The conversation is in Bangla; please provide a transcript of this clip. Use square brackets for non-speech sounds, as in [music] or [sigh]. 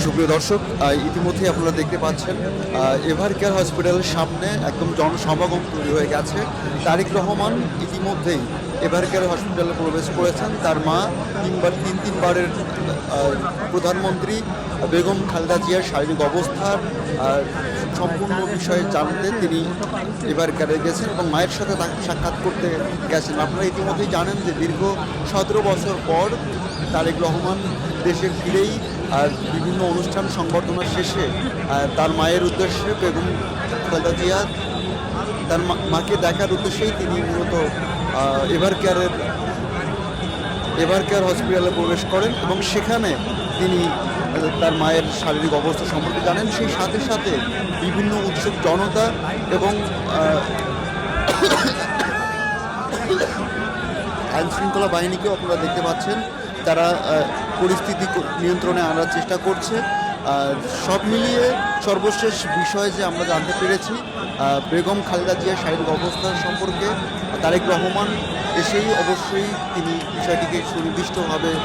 সুপ্রিয় দর্শক ইতিমধ্যেই আপনারা দেখতে পাচ্ছেন এভার কেয়ার হসপিটালের সামনে একদম জনসমাগম তৈরি হয়ে গেছে। তারিক রহমান ইতিমধ্যেই এভার কেয়ার হসপিটালে প্রবেশ করেছেন। তার মা তিনবার, তিন, তিনবারের প্রধানমন্ত্রী বেগম খালেদা জিয়ার শারীরিক অবস্থার সম্পূর্ণ বিষয়ে জানতে তিনি এবার কেয়ারে গেছেন এবং মায়ের সাথে তাকে সাক্ষাৎ করতে গেছেন। আপনারা ইতিমধ্যেই জানেন যে দীর্ঘ সতেরো বছর পর তারেক রহমান দেশে ফিরেই বিভিন্ন অনুষ্ঠান সংবর্ধনা শেষে তার মায়ের উদ্দেশ্যে বেগম খালেদা জিয়া তার মাকে দেখার উদ্দেশ্যেই তিনি মূলত এভার কেয়ারের এভার কেয়ার হসপিটালে প্রবেশ করেন এবং সেখানে তিনি তার মায়ের শারীরিক অবস্থা সম্পর্কে জানেন। সেই সাথে সাথে বিভিন্ন উৎসুক জনতা এবং আহ, [coughs] আইন শৃঙ্খলা বাহিনীকেও আপনারা দেখতে পাচ্ছেন। তারা পরিস্থিতি নিয়ন্ত্রণে আনার চেষ্টা করছে। আর সব মিলিয়ে সর্বশেষ বিষয় যে আমরা জানতে পেরেছি বেগম খালেদা জিয়ার শারীরিক অবস্থা সম্পর্কে তারেক রহমান এসেই অবশ্যই তিনি বিষয়টিকে সুনির্দিষ্টভাবে